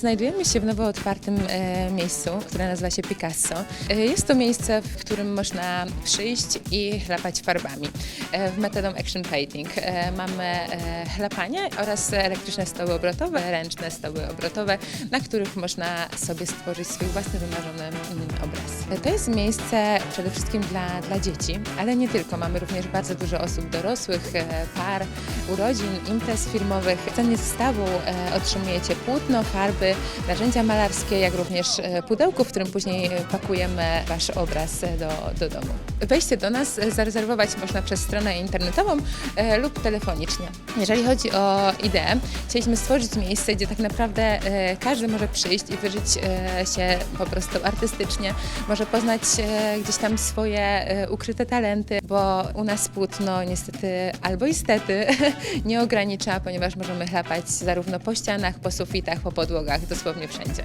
Znajdujemy się w nowo otwartym e, miejscu, które nazywa się Picasso. E, jest to miejsce, w którym można przyjść i chlapać farbami e, w metodą action painting. Mamy chlapanie oraz elektryczne stoły obrotowe, ręczne stoły obrotowe, na których można sobie stworzyć swój własny wymarzony obraz. To jest miejsce przede wszystkim dla, dla dzieci, ale nie tylko. Mamy również bardzo dużo osób dorosłych, e, par, urodzin, imprez firmowych. W cenie zestawu e, otrzymujecie płótno, farby, narzędzia malarskie, jak również e, pudełko, w którym później pakujemy Wasz obraz do, do domu. Wejście do nas zarezerwować można przez stronę internetową lub telefonicznie. Jeżeli chodzi o ideę, chcieliśmy stworzyć miejsce, gdzie tak naprawdę każdy może przyjść i wyżyć się po prostu artystycznie, może poznać e, gdzieś tam swoje e, ukryte talenty, bo u nas płótno niestety albo istety nie ogranicza, ponieważ możemy chlapać zarówno po ścianach, po sufitach, po podłogach, dosłownie wszędzie.